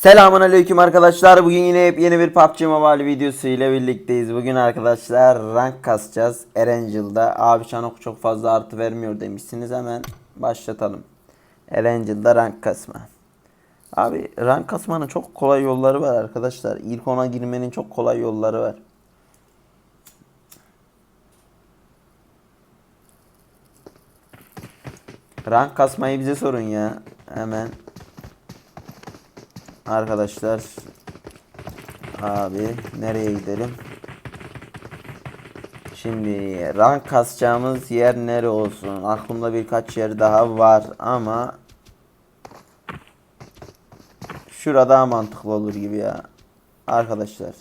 Selamun aleyküm arkadaşlar. Bugün yine hep yeni bir PUBG Mobile videosu ile birlikteyiz. Bugün arkadaşlar rank kasacağız. Erangel'da. Abi Çanok çok fazla artı vermiyor demişsiniz. Hemen başlatalım. Erangel'da rank kasma. Abi rank kasmanın çok kolay yolları var arkadaşlar. İlk ona girmenin çok kolay yolları var. Rank kasmayı bize sorun ya. Hemen Arkadaşlar abi nereye gidelim? Şimdi rank kasacağımız yer nere olsun? Aklımda birkaç yer daha var ama şurada daha mantıklı olur gibi ya. Arkadaşlar.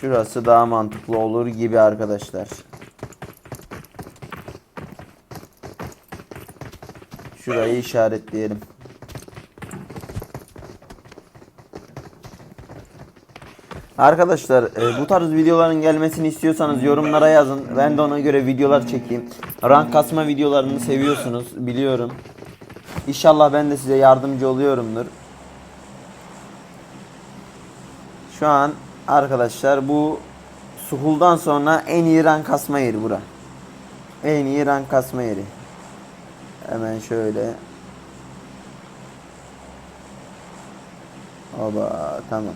Şurası daha mantıklı olur gibi arkadaşlar. Şurayı işaretleyelim. Arkadaşlar e, bu tarz videoların gelmesini istiyorsanız yorumlara yazın. Ben de ona göre videolar çekeyim. Rank kasma videolarını seviyorsunuz biliyorum. İnşallah ben de size yardımcı oluyorumdur. Şu an arkadaşlar bu Suhul'dan sonra en iyi rank kasma yeri bura. En iyi rank kasma yeri. Hemen şöyle. Oba tamam.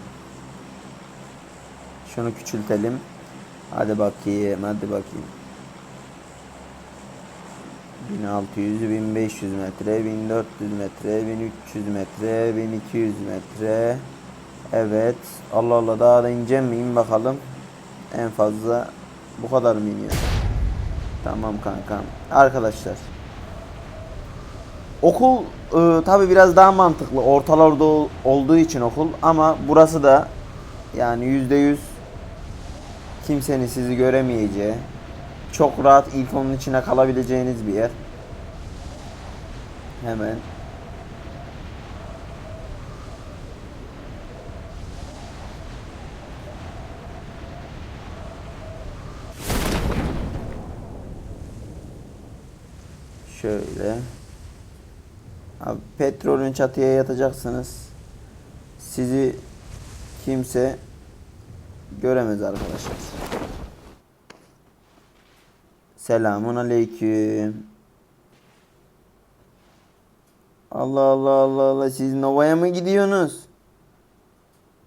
Şunu küçültelim. Hadi bakayım, hadi bakayım. 1600, 1500 metre, 1400 metre, 1300 metre, 1200 metre. Evet. Allah Allah daha da ineceğim mi? İn bakalım. En fazla bu kadar mı iniyor? Tamam kankam. Arkadaşlar. Okul e, tabi biraz daha mantıklı. Ortalarda ol- olduğu için okul ama burası da yani yüzde yüz kimsenin sizi göremeyeceği, çok rahat ilk onun içine kalabileceğiniz bir yer. Hemen şöyle Abi petrolün çatıya yatacaksınız. Sizi kimse göremez arkadaşlar. Selamun aleyküm. Allah Allah Allah Allah siz Nova'ya mı gidiyorsunuz?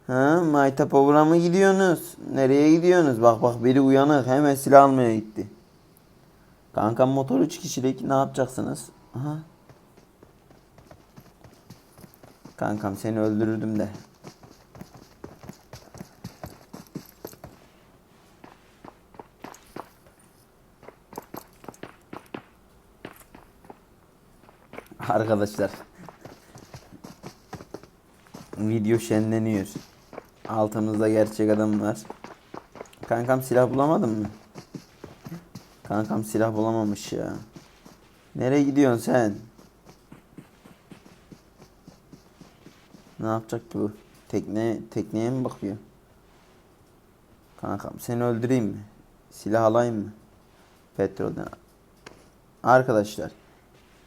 Ha, Mayta mı gidiyorsunuz? Nereye gidiyorsunuz? Bak bak biri uyanık hemen silah almaya gitti. Kankam motor 3 kişilik ne yapacaksınız? Aha. Kankam seni öldürürdüm de. Arkadaşlar. Video şenleniyor. Altımızda gerçek adam var. Kankam silah bulamadın mı? Kankam silah bulamamış ya. Nereye gidiyorsun sen? Ne yapacak bu? Tekne tekneye mi bakıyor? Kankam seni öldüreyim mi? Silah alayım mı? Petrolden. Arkadaşlar.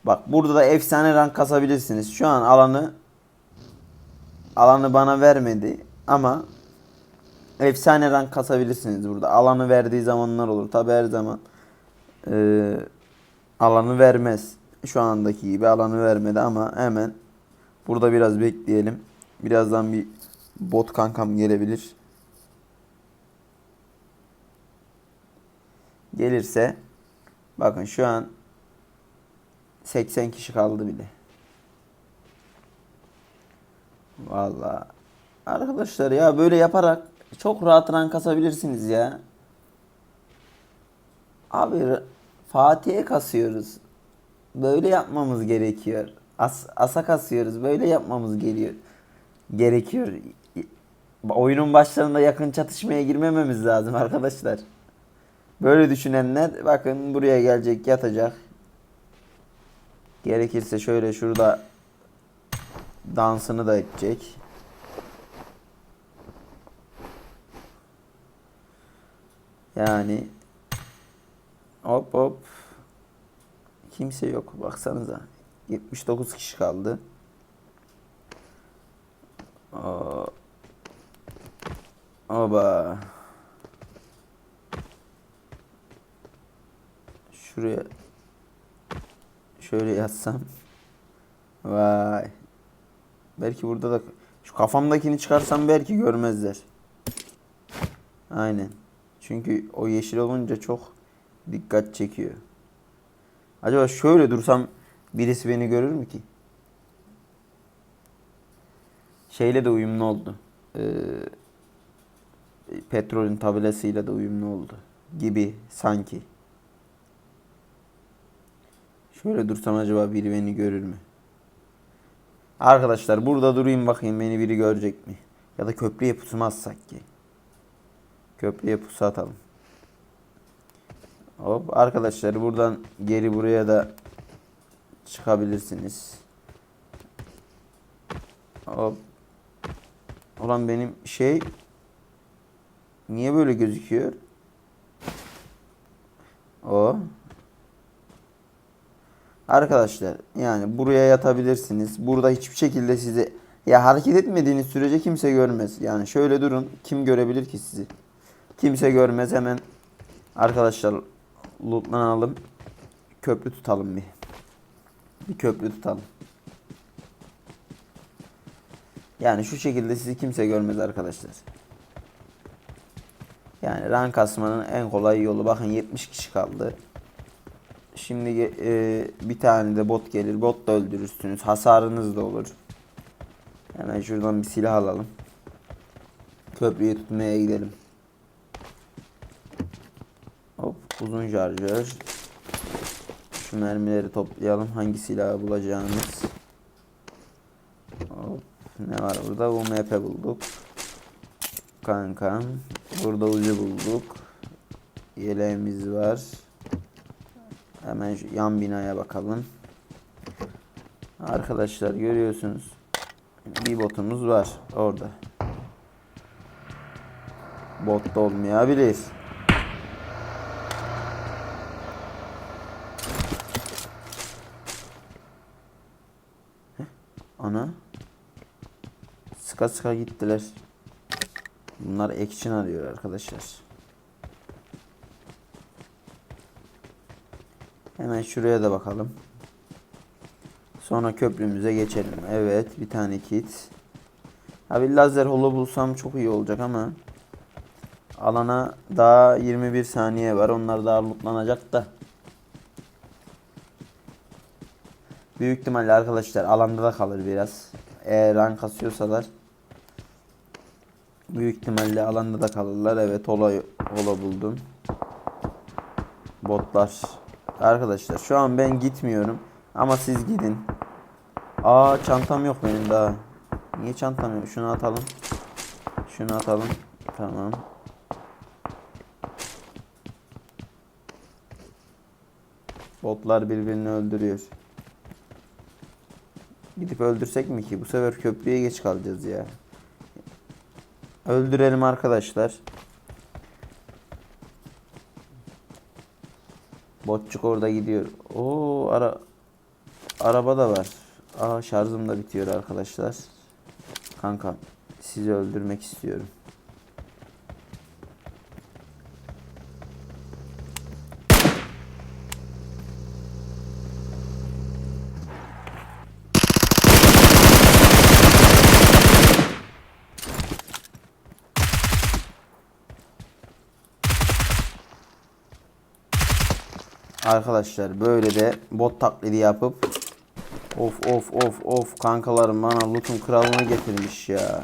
Bak burada da efsane rank kasabilirsiniz. Şu an alanı alanı bana vermedi ama efsane rank kasabilirsiniz burada. Alanı verdiği zamanlar olur. Tabi her zaman eee, alanı vermez. Şu andaki gibi alanı vermedi ama hemen Burada biraz bekleyelim. Birazdan bir bot kankam gelebilir. Gelirse bakın şu an 80 kişi kaldı bile. Vallahi arkadaşlar ya böyle yaparak çok rahat rank kasabilirsiniz ya. Abi Fatih'e kasıyoruz. Böyle yapmamız gerekiyor. As, asa kasıyoruz. Böyle yapmamız geliyor. Gerekiyor. Oyunun başlarında yakın çatışmaya girmememiz lazım arkadaşlar. Böyle düşünenler bakın buraya gelecek yatacak. Gerekirse şöyle şurada dansını da edecek. Yani hop hop Kimse yok baksanıza. 79 kişi kaldı. Aa. Oba. Şuraya şöyle yazsam. Vay. Belki burada da şu kafamdakini çıkarsam belki görmezler. Aynen. Çünkü o yeşil olunca çok dikkat çekiyor. Acaba şöyle dursam birisi beni görür mü ki? Şeyle de uyumlu oldu. Ee, petrolün tabelasıyla da uyumlu oldu. Gibi sanki. Şöyle dursam acaba biri beni görür mü? Arkadaşlar burada durayım bakayım beni biri görecek mi? Ya da köprüye pusu mu atsak ki? Köprüye pusu atalım. Hop arkadaşlar buradan geri buraya da çıkabilirsiniz. Hop. Ulan benim şey niye böyle gözüküyor? O. Arkadaşlar yani buraya yatabilirsiniz. Burada hiçbir şekilde sizi ya hareket etmediğiniz sürece kimse görmez. Yani şöyle durun. Kim görebilir ki sizi? Kimse görmez. Hemen arkadaşlar lootlanalım. Köprü tutalım bir. Bir köprü tutalım. Yani şu şekilde sizi kimse görmez arkadaşlar. Yani rank kasmanın en kolay yolu. Bakın 70 kişi kaldı. Şimdi e, bir tane de bot gelir. Bot da öldürürsünüz. Hasarınız da olur. Hemen şuradan bir silah alalım. Köprüyü tutmaya gidelim. Hop uzun şarjör. Şu mermileri toplayalım. Hangi silahı bulacağımız. Hop. Ne var burada? UMP bulduk. Kankam. Burada ucu bulduk. Yeleğimiz var. Hemen şu yan binaya bakalım. Arkadaşlar görüyorsunuz. Bir botumuz var orada. Bot da olmayabilir. Ana. Sıka sıka gittiler. Bunlar action arıyor arkadaşlar. Hemen şuraya da bakalım. Sonra köprümüze geçelim. Evet bir tane kit. Abi lazer holo bulsam çok iyi olacak ama alana daha 21 saniye var. Onlar daha lootlanacak da. Büyük ihtimalle arkadaşlar alanda da kalır biraz. Eğer rank kasıyorsalar büyük ihtimalle alanda da kalırlar. Evet holo, holo buldum. Botlar. Arkadaşlar şu an ben gitmiyorum. Ama siz gidin. Aa çantam yok benim daha. Niye çantam yok? Şunu atalım. Şunu atalım. Tamam. Botlar birbirini öldürüyor. Gidip öldürsek mi ki? Bu sefer köprüye geç kalacağız ya. Öldürelim arkadaşlar. Botçuk orada gidiyor. Oo ara araba da var. Aa şarjım da bitiyor arkadaşlar. Kanka sizi öldürmek istiyorum. Arkadaşlar böyle de bot taklidi yapıp Of of of of kankalarım bana loot'un kralını getirmiş ya.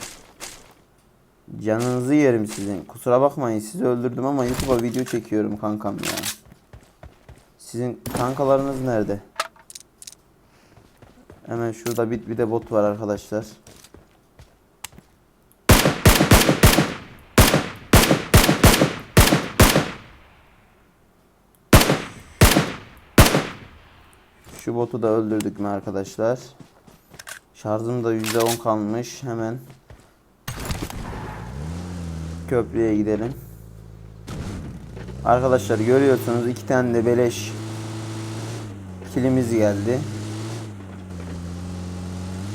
Canınızı yerim sizin. Kusura bakmayın sizi öldürdüm ama YouTube'a video çekiyorum kankam ya. Sizin kankalarınız nerede? Hemen şurada bir, bir de bot var arkadaşlar. Şu botu da öldürdük mü arkadaşlar? Şarjım da %10 kalmış. Hemen köprüye gidelim. Arkadaşlar görüyorsunuz iki tane de beleş kilimiz geldi.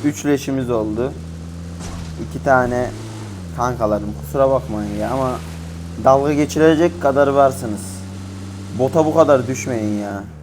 3 leşimiz oldu. 2 tane kankalarım kusura bakmayın ya ama dalga geçirecek kadar varsınız. Bota bu kadar düşmeyin ya.